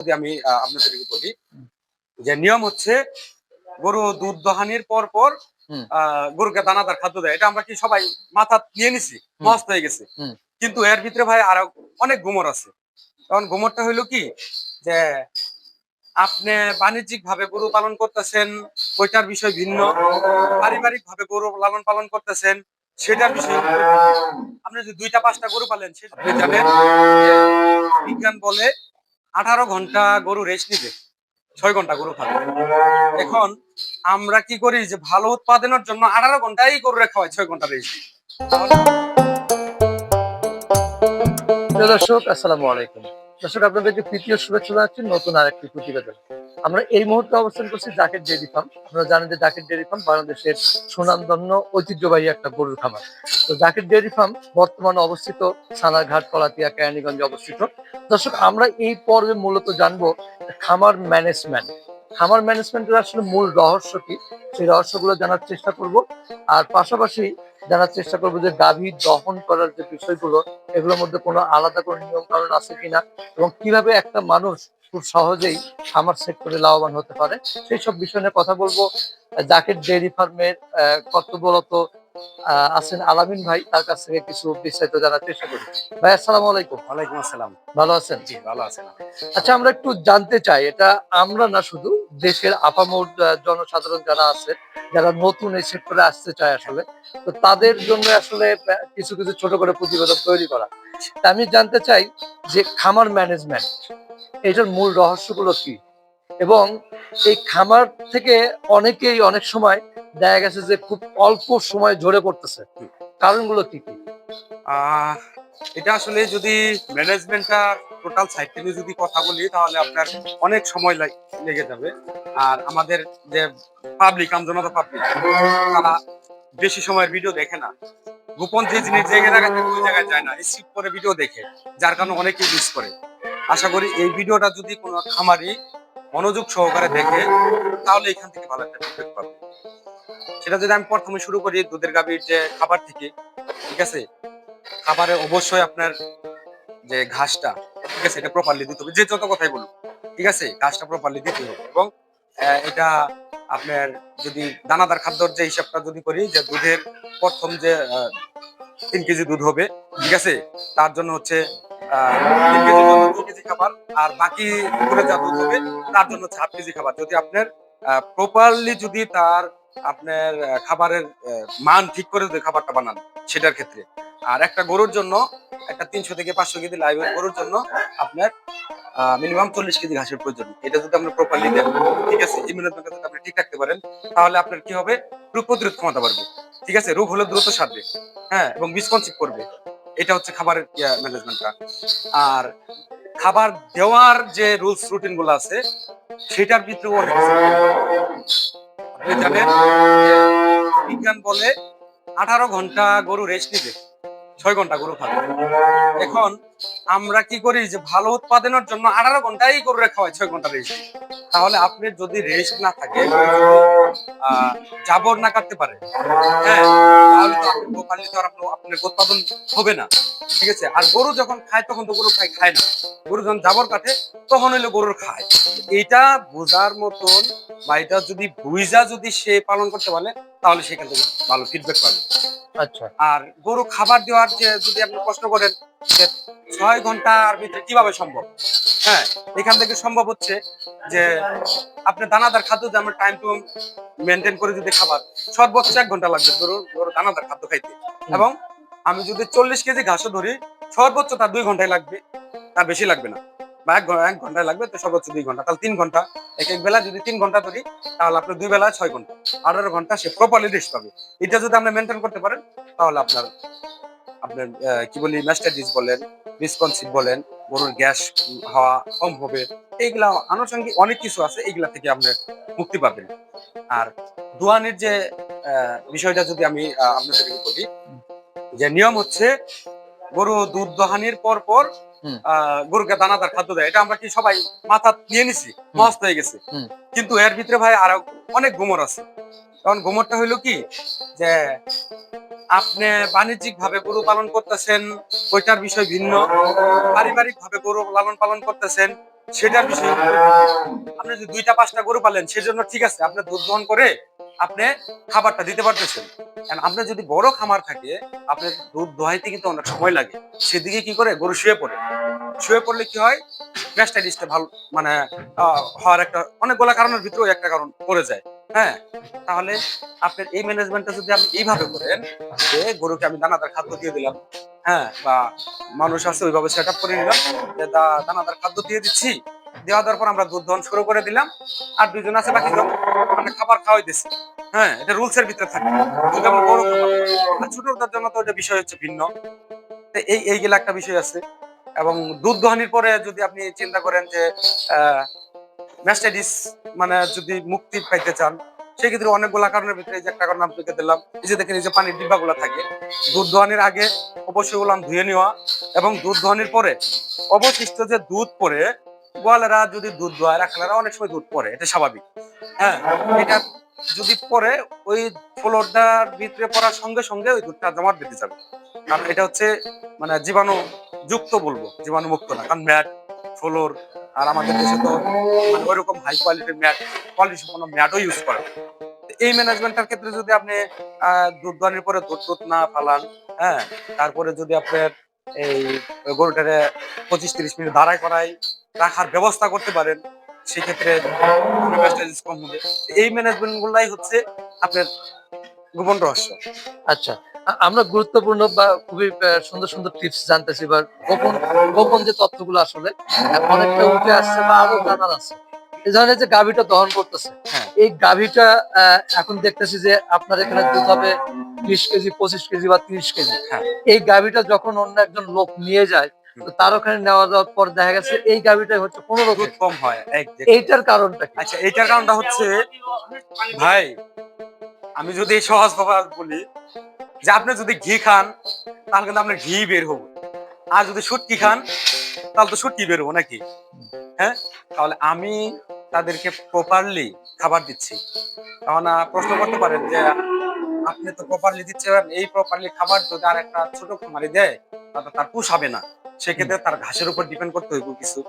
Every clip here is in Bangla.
যদি আমি আপনাদেরকে বলি যে নিয়ম হচ্ছে গরু দুধ দহানির পর পর গরুকে দানাদার খাদ্য দেয়। এটা আমরা কি সবাই মাথা নিয়ে নিছি? মস্ত হয়ে গেছে। কিন্তু এর ভিতরে ভাই আরও অনেক গুমর আছে। কারণ গুমরটা হইল কি? যে আপনি বাণিজ্যিক ভাবে গরু পালন করতেছেন ওইটার বিষয় ভিন্ন। পারিবারিক ভাবে গরু লালন পালন করতেছেন সেটার বিষয় আপনি যদি দুইটা পাঁচটা গরু পালেন সেটা জানেন বিজ্ঞান বলে আঠারো ঘণ্টা গরু রেস্ট নিবে, ছয় ঘণ্টা গরু খাবে। এখন আমরা কি করি যে ভালো উৎপাদনের জন্য আঠারো ঘন্টাই গরু খাওয়াই ছয় ঘণ্টা রেস্ট দর্শক, আসসালামু আলাইকুম। দর্শক, আপনাদেরকে তৃতীয় শুভেচ্ছা জানাচ্ছি, নতুন আরেকটি প্রতিবেদন। আমরা এই মুহূর্তে অবস্থান করছি জাকের ডেয়ারি ফার্ম। আপনারা জানেন যে জাকের ডেয়ারি ফার্ম বাংলাদেশের সুনামধন্য, ঐতিহ্যবাহী একটা গরুর খামার। তো জাকের ডেয়ারি ফার্ম বর্তমানে অবস্থিত সানাঘাট কলাতিয়া কেরানীগঞ্জে অবস্থিত। দর্শক, আমরা এই পর্বে মূলত জানব খামার ম্যানেজমেন্ট। খামার ম্যানেজমেন্টের আসলে মূল রহস্য কি? সেই রহস্যগুলো জানার চেষ্টা করব। আর পাশাপাশি জানার চেষ্টা করব যে গাভী দহন করার যে বিষয়গুলো, এগুলোর মধ্যে কোনো আলাদা কোনো নিয়ম কানুন আছে কিনা এবং কীভাবে একটা মানুষ খুব সহজেই খামার সেক্টরে লাভবান হতে পারে, সেই সব বিষয় নিয়ে কথা বলব। জাকের ডেয়ারি ফার্মের কর্তব্যরত আছেন আলামিন ভাই তার কাছ থেকে কিছু বিস্তারিত জানার চেষ্টা করি। ভাই আসসালামু আলাইকুম। ওয়ালাইকুম আসসালাম। ভালো আছেন? জি ভালো আছেন আচ্ছা আমরা একটু জানতে চাই এটা আমরা না শুধু দেশের আপামর জনসাধারণ যারা আছে যারা নতুন এই সেক্টরে আসতে চায় আসলে তো তাদের জন্য আসলে কিছু কিছু ছোট করে প্রতিবেদন তৈরি করা। আমি জানতে চাই যে খামার ম্যানেজমেন্ট এটার মূল রহস্যগুলো কি? এবং এই খামার থেকে অনেকেই অনেক সময় দেখা গেছে যে খুব অল্প সময় ঝরে পড়তেছে। কারণগুলো কি কি? এটা আসলে যদি ম্যানেজমেন্টটা টোটাল সাইড থেকে যদি কথা বলি তাহলে আপনার অনেক সময় লেগে যাবে। আর আমাদের যে পাবলিক আমজনতা পাবলিক তারা বেশি সময়ের ভিডিও দেখে না। গোপন যে জিনিস যে জায়গায় থাকে ওই জায়গায় যায় না। স্কিপ করে ভিডিও দেখে যার কারণে অনেকেই মিস করে। আশা করি এই ভিডিওটা যদি কোনো খামারি মনোযোগ সহকারে দেখে তাহলে এখান থেকে ভালো একটা ফিডব্যাক পাবে। সেটা যদি আমি প্রথমে শুরু করি দুধের গাভীর যে খাবার থেকে, ঠিক আছে? খাবারে অবশ্যই আপনার যে ঘাসটা, ঠিক আছে? এটা প্রপারলি দিতে হবে। যে যত কথাই বলুন ঠিক আছে? ঘাসটা প্রপারলি দিতে হবে। এবং এটা আপনার যদি দানাদার খাদ্যর যে হিসাবটা যদি করি যে দুধের প্রথম যে তিন কেজি দুধ হবে, ঠিক আছে? তার জন্য হচ্ছে দু কেজি খাবার। আর বাকি যা দুধ হবে, তার জন্য হচ্ছে হাফ কেজি খাবার। যদি আপনার প্রপারলি যদি তার আপনার খাবারের মান ঠিক করে যদি খাবারটা বানান সেটার ক্ষেত্রে। আর একটা গরুর জন্য, একটা তিনশো থেকে পাঁচশো কেজি লাইভের গরুর জন্য আপনার মিনিমাম চল্লিশ কেজি ঘাসের প্রয়োজন। এটা যদি আপনি প্রপারলি দেন, ঠিক আছে? আপনি ঠিক রাখতে পারেন, তাহলে আপনার কি হবে? রোগ প্রতিরোধ ক্ষমতা বাড়বে। ঠিক আছে? রোগ হলে দ্রুত সারবে। হ্যাঁ? এবং মিসকনসিভ করবে। এটা হচ্ছে খাবারের ম্যানেজমেন্টটা আর খাবার দেওয়ার যে রুলস রুটিনগুলো আছে, সেটার আছে। বিজ্ঞান বলে আঠারো ঘণ্টা গরু রেস্ট নিবে, ছয় ঘণ্টা গরু খাবে। এখন আমরা কি করি যে ভালো উৎপাদনের জন্য আঠারো ঘন্টাই গরু রেখা হয়, ছয় ঘণ্টা রেস্ট তাহলে আপনি যদি রেস্ট না থাকে জাবর না কাটতে পারে। হ্যাঁ তাহলে তো আপনি প্রপারলি তো আর আপনার উৎপাদন হবে না। ঠিক আছে? আর গরু যখন খায় তখন তো গরু খায় খায় না। গরু যখন জাবর কাটে তখন হইল গরুর খায়। এটা বোঝার মতন বা এটা যদি বুঝা যদি সে পালন করতে পারে তাহলে সেখান থেকে ভালো ফিডব্যাক পাবে। আচ্ছা। আর গরু খাবার দেওয়ার যে যদি আপনি প্রশ্ন করেন যে ছয় ঘণ্টার ভিতরে কীভাবে সম্ভব? হ্যাঁ এখান থেকে সম্ভব হচ্ছে যে আপনি দানাদার খাদ্য যে আমরা টাইম টু মেনটেন করে যদি খাবার সর্বোচ্চ এক ঘণ্টা লাগবে গরু গরু দানাদার খাদ্য খাইতে। এবং আমি যদি চল্লিশ কেজি ঘাসও ধরি সর্বোচ্চ তার দুই ঘন্টায় লাগবে তার বেশি লাগবে না। বা এক এক ঘন্টায় লাগবে তো সর্বোচ্চ দুই ঘণ্টা। তাহলে তিন ঘণ্টা এক এক বেলা যদি তিন ঘণ্টা ধরি তাহলে আপনার দুই বেলা ছয় ঘণ্টা। আঠারো ঘণ্টা সে প্রপারলি রেস্ট পাবে। এটা যদি আপনি মেনটেন করতে পারেন তাহলে আপনার আপনার কি বলি ম্যাস্টার বলেন রিসপন্সিভ বলেন গরুর গ্যাস হওয়া কম হবে এইগুলা আনুষঙ্গিক অনেক কিছু আছে এইগুলা থেকে আপনি মুক্তি পাবেন। আর দোয়ানের যে বিষয়টা যদি আমি আহ, আপনাদেরকে বলি যে নিয়ম হচ্ছে গরু দুধ দহানির পর পর গরুকে দানাদার খাদ্য দেয়। এটা আমরা কি সবাই মাথা নিয়ে নিছি? মস্ত হয়ে গেছে। কিন্তু এর ভিতরে ভাই আরও অনেক গুমর আছে। কারণ গুমরটা হইল কি? যে আপনি বাণিজ্যিক ভাবে গরু পালন করতেছেন ওইটার বিষয় ভিন্ন পারিবারিক ভাবে গরু লালন পালন করতেছেন, সেটার বিষয় আপনি যদি দুইটা, পাঁচটা গরু পালেন, সেজন্য ঠিক আছে, আপনি দুধ দহন করে আপনি খাবারটা দিতে পারতেছেন। আপনার যদি বড় খামার থাকে, আপনার দুধ দোহাইতে কিন্তু অনেক সময় লাগে। সেদিকে কি করে? গরু শুয়ে পড়ে। শুয়ে পড়লে কি হয়? ভালো মানে হওয়ার একটা অনেকগুলো কারণের ভিতরেও একটা কারণ পড়ে যায়। হ্যাঁ তাহলে আপনার এই ম্যানেজমেন্টটা যদি আপনি এইভাবে করেন যে গরুকে আমি দানাদার খাদ্য দিয়ে দিলাম। হ্যাঁ বা মানুষ আছে, ওইভাবে সেট করে নিলাম। যে দানাদার খাদ্য দিয়ে দিচ্ছি। দেওয়া দেওয়ার পর আমরা দুধ দহন শুরু করে দিলাম। আর দুজন আছে বাকি মানে খাবার খাওয়াই দিচ্ছি হ্যাঁ এটা রুলস এর ভিতরে থাকে। যদি আমরা খাবার ছোটদের জন্য তো বিষয় হচ্ছে ভিন্ন। এই, এইগুলা একটা বিষয় আছে। এবং দুধ দহনির পরে যদি আপনি চিন্তা করেন যে ম্যাস্টাইটিস মানে যদি মুক্তি পাইতে চান, সেক্ষেত্রে অনেকগুলা কারণের ভিতরে এই যে একটা কারণ আপনাকে দিলাম। এই যে দেখেন, এই যে পানির ডিব্বাগুলো থাকে, দুধ দোহানির আগে অবশ্যই বললাম ধুয়ে নেওয়া এবং দুধ দোহানির পরে অবশিষ্ট যে দুধ পরে গোয়ালেরা যদি দুধ দোয়ায় রাখালেরা অনেক সময় দুধ পরে, এটা স্বাভাবিক। হ্যাঁ এটা যদি পরে ওই ফ্লোরটার ভিতরে পড়ার সঙ্গে সঙ্গে ওই দুধটা জমাট বেঁধে যাবে। কারণ এটা হচ্ছে মানে জীবাণু যুক্ত বলব জীবাণু মুক্ত না, কারণ ম্যাট, ফ্লোর আর আমাদের দেশে তো মানে ওইরকম হাই কোয়ালিটির ম্যাট কোয়ালিটি সম্পন্ন ম্যাটও ইউজ করে। এই ম্যানেজমেন্টের ক্ষেত্রে যদি আপনি আহ, দুধ দোয়ানোর পরে দুধ টুধ না ফালান হ্যাঁ তারপরে যদি আপনার এই গরুটারে পঁচিশ তিরিশ মিনিট দাঁড়াই করাই রাখার ব্যবস্থা করতে পারেন সেক্ষেত্রে কম হবে। এই ম্যানেজমেন্ট গুলাই হচ্ছে আপনার গোপন রহস্য। আচ্ছা। আমরা গুরুত্বপূর্ণ বা খুবই সুন্দর সুন্দর টিপস জানতেছি বা গোপন গোপন যে তথ্যগুলো আসলে অনেকটা উঠে আসছে বা আরও জানার আছে। এই ধরনের যে গাভীটা দহন করতেছে হ্যাঁ। এই গাভীটা এখন দেখতেছি যে আপনার এখানে দুধ হবে বিশ কেজি পঁচিশ কেজি বা তিরিশ কেজি। হ্যাঁ। এই গাভীটা যখন অন্য একজন লোক নিয়ে যায় তো তার ওখানে নেওয়া যাওয়ার পর দেখা গেছে এই গাভীটাই হচ্ছে পনেরো দুধ কম হয় এইটার কারণটা আচ্ছা এইটার কারণটা হচ্ছে ভাই আমি যদি সহজ ভাবে বলি যে আপনি যদি ঘি খান, তাহলে কিন্তু আপনার ঘি বের হব। আর যদি শুটকি খান, তাহলে তো সুটকি বের হব নাকি? হ্যাঁ? তাহলে আমি তাদেরকে প্রপারলি খাবার দিচ্ছি। তখন প্রশ্ন করতে পারেন যে, আপনি তো প্রপারলি দিচ্ছেন, এই প্রপারলি খাবার যদি আর একটা ছোট খামারি দেয়, তাহলে তার পুষাবে না। সেক্ষেত্রে তার ঘাসের উপর ডিপেন্ড করতে হইব কিছু।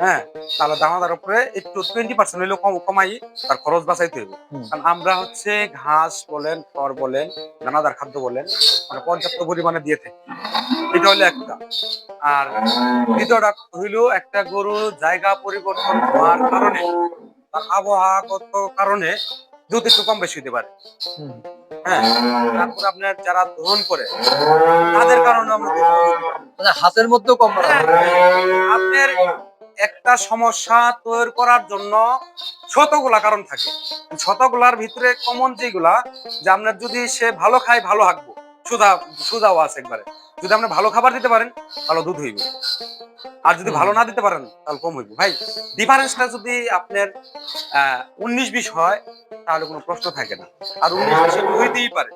হ্যাঁ? তাহলে দানাদার উপরে একটু টোয়েন্টি পার্সেন্ট হইলেও কম কমাই তার খরচ বাঁচাইতে হইব। কারণ আমরা হচ্ছে ঘাস বলেন খড় বলেন দানাদার খাদ্য বলেন মানে পর্যাপ্ত পরিমাণে দিয়ে থাকি। এটা হলো একটা। আর দ্বিতীয়টা হইল একটা গরু জায়গা পরিবর্তন হওয়ার কারণে তার আবহাওয়াগত কারণে দুধ একটু কম বেশি হতে পারে। হ্যাঁ? তারপর আপনার যারা দহন করে তাদের কারণে আমরা দুধ কম দিতে পারি। মানে হাতের মধ্যেও কম আপনার একটা সমস্যা তৈরি করার জন্য শতগুলা কারণ থাকে। শতগুলার ভিতরে কমন যেগুলা, যে আপনার যদি সে ভালো খায়, ভালো হাঁকবো। সুদা সুদাও আছে একবারে। যদি আপনি ভালো খাবার দিতে পারেন তাহলে দুধ হইবে। আর যদি ভালো না দিতে পারেন তাহলে কম হইবে। ভাই ডিফারেন্সটা যদি আপনার উনিশ বিশ হয় তাহলে কোনো প্রশ্ন থাকে না। আর উনিশ বিশ হইতেই পারে।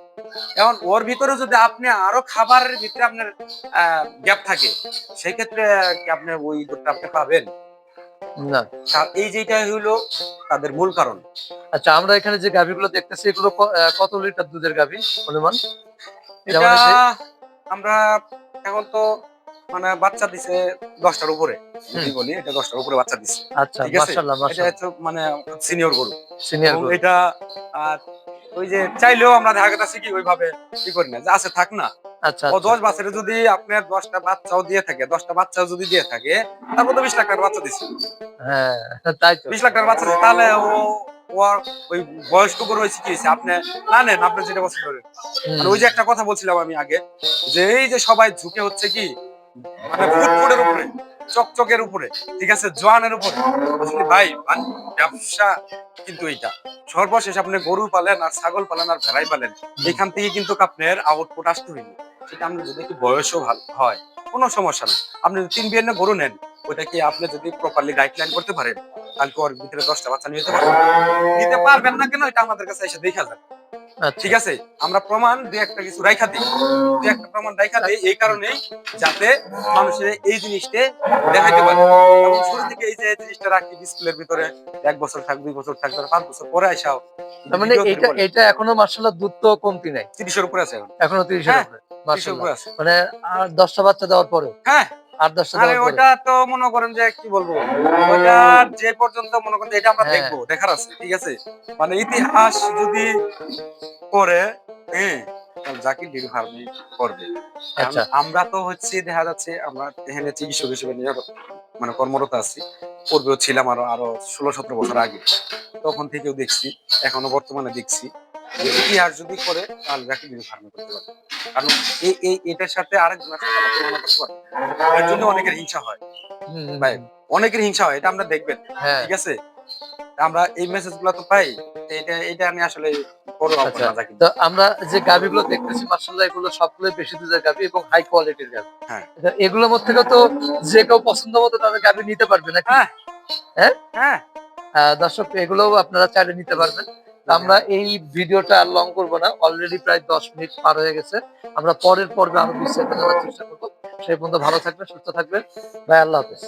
এখন ওর ভিতরে যদি আপনি আরও খাবারের ভিতরে আপনার গ্যাপ থাকে সেই ক্ষেত্রে কি আপনি ওই দুধটা আপনি পাবেন? না। এই যেটা হইল তাদের মূল কারণ। আচ্ছা আমরা এখানে যে গাভীগুলো দেখতেছি এগুলো কত লিটার দুধের গাভী অনুমান? যেমন আমরা এখন তো মানে বাচ্চা দিছে দশটার উপরে যদি বলি এটা দশটার উপরে বাচ্চা দিছে। আচ্ছা ঠিক আছে? এটা হচ্ছে মানে সিনিয়র গরু। সিনিয়র এটা ওই যে চাইলেও আমরা দেখা গেছে কি ওইভাবে কি করি না যে আছে থাক না। আচ্ছা ও আচ্ছা। দশ বছরে যদি আপনার দশটা বাচ্চাও দিয়ে থাকে দশটা বাচ্চাও যদি দিয়ে থাকে তারপর তো বিশ লাখ টাকার বাচ্চা দিচ্ছে হ্যাঁ তাই তো। বিশ লাখ টাকার বাচ্চা তাহলে ও ওর ওই বয়স্ক হয়েছে আপনি না নেন আপনি যেটা পছন্দ করেন। ওই যে একটা কথা বলছিলাম আমি আগে যে এই যে সবাই ঝুঁকে হচ্ছে কি? মানে ফুটফুটের উপরে চকচকের উপরে ঠিক আছে? জোয়ানের উপরে। আসলে ভাই ব্যবসা কিন্তু এইটা। সর্বশেষ আপনি গরু পালেন আর ছাগল পালেন আর ভেড়াই পালেন। এখান থেকে কিন্তু আপনার আউটপুট আসতে হইব সেটা আপনি যদি একটু বয়সও ভালো হয় কোনো সমস্যা নেই। আপনি যদি তিন বিয়ের গরু নেন ওটা কি আপনি যদি প্রপারলি গাইডলাইন করতে পারেন তাহলে ওর ভিতরে দশটা বাচ্চা নিতে পারবেন? নিতে পারবেন না কেন এটা আমাদের কাছে এসে দেখা যাবে আচ্ছা। ঠিক আছে আমরা প্রমাণ দুই একটা কিছু রাইখা দিই। দুই একটা প্রমাণ রাইখা দিই এই কারণেই যাতে মানুষের এই জিনিসটা দেখাইতে পারে। এবং শুরু থেকে এই যে জিনিসটা রাখি ডিসপ্লের ভিতরে এক বছর থাক দুই বছর থাক পাঁচ বছর পরে আসাও মানে এটা এটা এখনও মাশাআল্লাহ দুধ তো কমতি নাই। তিরিশের উপরে আছে এখন। এখনও তিরিশের হ্যাঁ, উপরে। মানে আর দশটা বাচ্চা দেওয়ার পরে। হ্যাঁ। আট দশটা আরে দেওয়ার তো মনে করেন যে কি বলব? ওইটা যে পর্যন্ত মনে করেন এটা আমরা হ্যাঁ। দেখব দেখার আছে ঠিক আছে? মানে ইতিহাস যদি করে হ্যাঁ করবে। আচ্ছা। আমরা তো হচ্ছে দেখা যাচ্ছে আমরা এখানে চিকিৎসক হিসেবে মানে কর্মরত আছি। পূর্বেও ছিলাম আরও আরও ষোলো সতেরো বছর আগে। তখন থেকেও দেখছি এখনও বর্তমানে দেখছি ইতিহাস যদি করে তাহলে জাকির ডেরি ফার্মে করতে পারবে। কারণ এই এই এটার সাথে আরেকজন না। এর জন্য অনেকের হিংসা হয় ভাই। অনেকের হিংসা হয় এটা আমরা দেখবেন হ্যাঁ ঠিক আছে আমরা এই মেসেজগুলো তো পাই এটা এটা আমি আসলে আচ্ছা। না তো আমরা যে গাভিগুলো দেখতেছি মার্শাল্লাহ এগুলো সবগুলো বেশি দুধের গাভি এবং হাই কোয়ালিটির গাভি। এগুলোর মধ্যে তো যে কেউ পছন্দ মতো তাদের গাভি নিতে পারবে নাকি হ্যাঁ। হ্যাঁ হ্যাঁ দর্শক এগুলোও আপনারা চাইলে নিতে পারবেন আমরা এই ভিডিওটা আর লং করব না। অলরেডি প্রায় দশ মিনিট পার হয়ে গেছে। আমরা পরের পর্বে আরও বিস্তারিত জানার চেষ্টা করব। সেই পর্যন্ত ভালো থাকবেন, সুস্থ থাকবেন। ভাই, আল্লাহ হাফেজ।